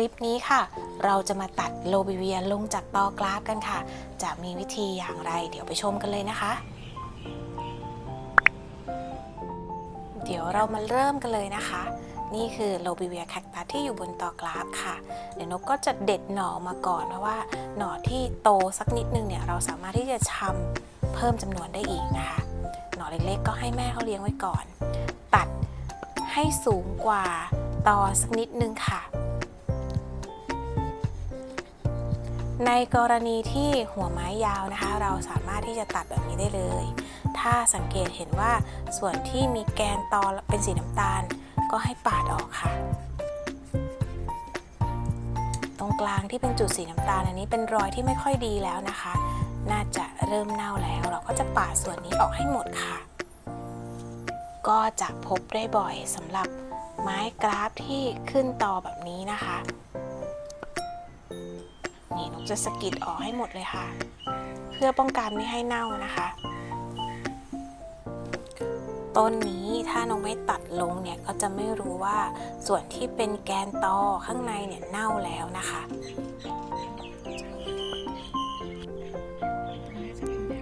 ลิปนี้ค่ะ เราจะมาตัดโลบิเวียลงจากตอกราฟกันค่ะ จะมีวิธีอย่างไร เดี๋ยวไปชมกันเลยนะคะ เดี๋ยวเรามาเริ่มกันเลยนะคะ นี่คือโลบิเวียแคคตัสที่อยู่บนตอกราฟค่ะ เดี๋ยวนกก็จะเด็ดหน่อมาก่อนเพราะว่าหน่อที่โตสักนิดนึงเนี่ยเราสามารถที่จะชำเพิ่มจำนวนได้อีกนะคะ หน่อเล็กๆ ก็ให้แม่เขาเลี้ยงไว้ก่อน ตัดให้สูงกว่าตอสักนิดนึงค่ะ ในกรณีที่หัวไม้ยาวนะคะ เราสามารถที่จะตัดแบบนี้ได้เลย ถ้าสังเกตเห็นว่าส่วนที่มีแกนตอเป็นสีน้ำตาล ก็ให้ปาดออกค่ะ ตรงกลางที่เป็นจุดสีน้ำตาลอันนี้เป็นรอยที่ไม่ค่อยดีแล้วนะคะ น่าจะเริ่มเน่าแล้ว เราก็จะปาดส่วนนี้ออกให้หมดค่ะ ก็จะพบได้บ่อยสำหรับไม้กราฟที่ขึ้นตอแบบนี้นะคะ นี่นกจะสกิดออกให้หมดเลยค่ะ เพื่อป้องกันไม่ให้เน่านะคะ ต้นนี้ถ้านกไม่ตัดลงเนี่ยก็จะไม่รู้ว่าส่วนที่เป็นแกนตอข้างในเนี่ยเน่าแล้วนะคะ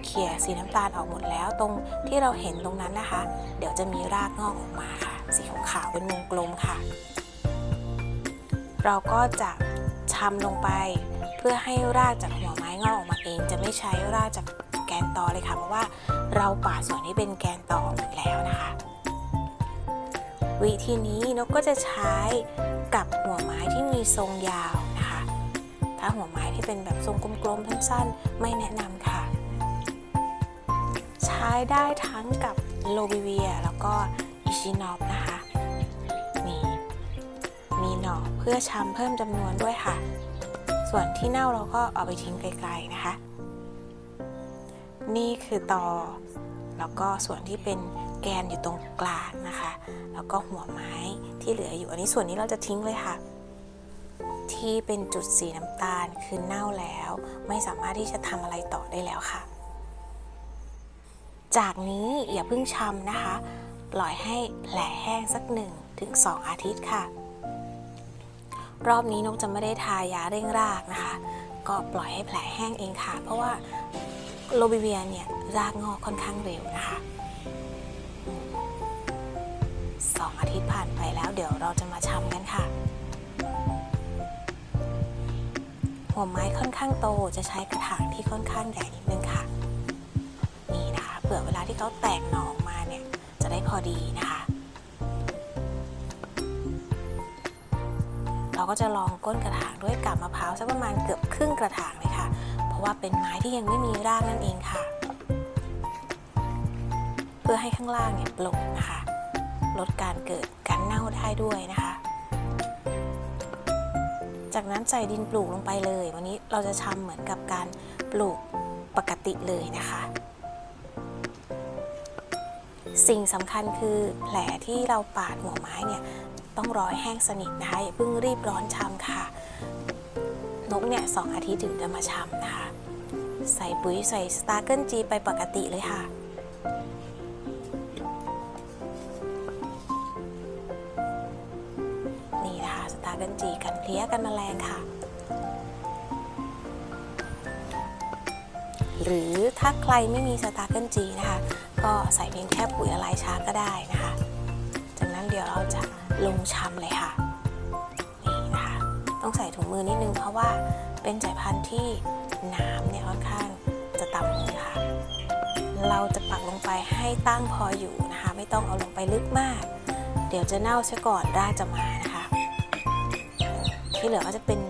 เขี่ยสีน้ำตาลออกหมดแล้วตรงที่เราเห็นตรงนั้นนะคะ เดี๋ยวจะมีรากงอกออกมาค่ะ สีขาวๆเป็นวงกลมค่ะ เราก็จะชำลงไป พื่อให้รากจากหัวไม้งอกออกมาเอง จะไม่ใช้รากจากแกนตอเลยค่ะ เพราะว่าเราป่าส่วนที่เป็นแกนตอหมดแล้วนะคะ วิธีนี้นกก็จะใช้กับหัวไม้ที่มีทรงยาวนะคะ ถ้าหัวไม้ที่เป็นแบบทรงกลมๆสั้นๆ ไม่แนะนำค่ะ ใช้ได้ทั้งกับโลบิเวียแล้วก็อิชินอฟนะคะ นี่ มีหน่อเพื่อชำเพิ่มจำนวนด้วยค่ะ ส่วนที่เน่าเราก็เอาไปทิ้งไกลๆนะคะ นี่คือตอ แล้วก็ส่วนที่เป็นแกนอยู่ตรงกลางนะคะ แล้วก็หัวไม้ที่เหลืออยู่ อันนี้ส่วนนี้เราจะทิ้งเลยค่ะ ที่เป็นจุดสีน้ำตาลคือเน่าแล้ว ไม่สามารถที่จะทำอะไรต่อได้แล้วค่ะ จากนี้อย่าเพิ่งชำนะคะ ปล่อยให้แผลแห้งสักหนึ่งถึงสองอาทิตย์ค่ะ รอบนี้นกจะไม่ได้ทายาเร่งรากนะคะ ก็ปล่อยให้แผลแห้งเองค่ะ เพราะว่าโลบิเวียเนี่ยรากงอกค่อนข้างเร็วนะคะสองอาทิตย์ผ่านไปแล้วเดี๋ยวเราจะมาชำกันค่ะ หัวไม้ค่อนข้างโตจะใช้กระถางที่ค่อนข้างใหญ่นิดนึงค่ะ นี่นะคะเผื่อเวลาที่เขาแตกหน่อออกมาเนี่ยจะได้พอดีนะคะ เราก็จะลองก้นกระถางด้วยกาบมะพร้าวสักประมาณเกือบครึ่งกระถางเลยค่ะ เพราะว่าเป็นไม้ที่ยังไม่มีรากนั่นเองค่ะ เพื่อให้ข้างล่างเนี่ยโปร่งนะคะ ลดการเกิดการเน่าได้ด้วยนะคะ จากนั้นใส่ดินปลูกลงไปเลย วันนี้เราจะทำเหมือนกับการปลูกปกติเลยนะคะ สิ่งสำคัญคือแผลที่เราปาดหัวไม้เนี่ย ต้องรอแห้งสนิทนะคะอย่าเพิ่งรีบร้อนชำค่ะ นกเนี่ยสองอาทิตย์ถึงจะมาชำนะคะ ใส่ปุ๋ยใส่สตาร์เกิลจีไปปกติเลยค่ะนี่นะคะสตาร์เกิลจีกันเพลี้ยกันแมลงค่ะ หรือถ้าใครไม่มีสตาร์เกิลจีนะคะ ก็ใส่เพียงแค่ปุ๋ยละลายช้าก็ได้นะคะ จากนั้นเดี๋ยวเราจะ ลงชำเลยค่ะนี่นะคะต้องใส่ถุงมือนิดนึงเพราะว่าเป็นสายพันธุ์ที่น้ำเนี่ยค่อนข้างจะต่ำเลยค่ะ เราจะปักลงไปให้ตั้งพออยู่นะคะ ไม่ต้องเอาลงไปลึกมาก เดี๋ยวจะเน่าซะก่อนรากจะมานะคะ ที่เหลือก็จะเป็น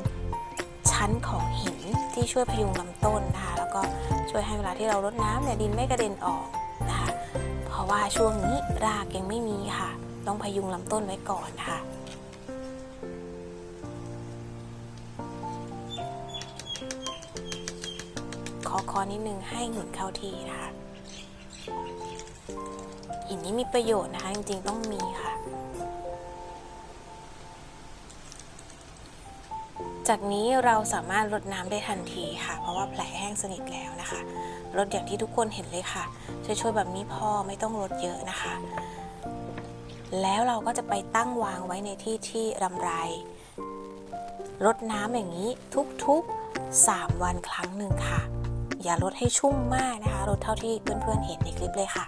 ชั้นของหินที่ช่วยพยุงลำต้นนะคะ แล้วก็ช่วยให้เวลาที่เรารดน้ำเนี่ยดินไม่กระเด็นออกนะคะ เพราะว่าช่วงนี้รากยังไม่มีค่ะ ต้องพยุงลำต้นไว้ก่อนนะคะขอคอนิดนึงให้หินเข้าที่นะคะหินนี้มีประโยชน์นะคะ จริงๆต้องมีค่ะ จากนี้เราสามารถรดน้ำได้ทันทีค่ะ เพราะว่าแผลแห้งสนิทแล้วนะคะรดอย่างที่ทุกคนเห็นเลยค่ะช่วยๆแบบนี้พอไม่ต้องรดเยอะนะคะ แล้วเราก็จะไปตั้งวางไว้ในที่ที่รำไรรดน้ำอย่างนี้ทุกๆ 3 วันครั้งหนึ่งค่ะ อย่าลดให้ชุ่มมากนะคะลดเท่าที่เพื่อนๆเห็นในคลิปเลยค่ะ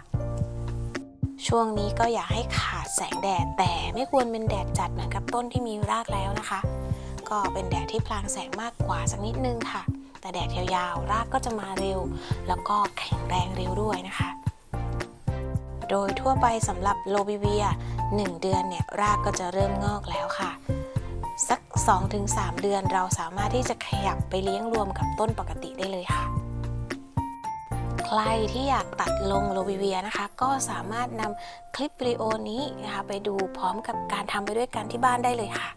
ช่วงนี้ก็อย่าให้ขาดแสงแดดแต่ไม่ควรเป็นแดดจัดเหมือนกับต้นที่มีรากแล้วนะคะ ก็เป็นแดดที่พลางแสงมากกว่าสักนิดนึงค่ะ แต่แดดยาวๆรากก็จะมาเร็ว แล้วก็แข็งแรงเร็วด้วยนะคะ โดยทั่วไปสำหรับโลบิเวีย 1 เดือนเนี่ยรากก็จะเริ่มงอกแล้วค่ะ สัก 2-3 เดือนเราสามารถที่จะขยับไปเลี้ยงรวมกับต้นปกติได้เลยค่ะ ใครที่อยากตัดลงโลบิเวียนะคะ ก็สามารถนำคลิปวิดีโอนี้นะคะไปดูพร้อมกับการทำไปด้วยกันที่บ้านได้เลยค่ะ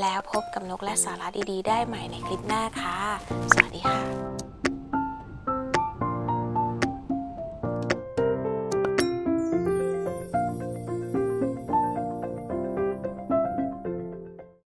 แล้วพบกับนกและสาระดีๆ ได้ใหม่ในคลิปหน้าค่ะ สวัสดีค่ะ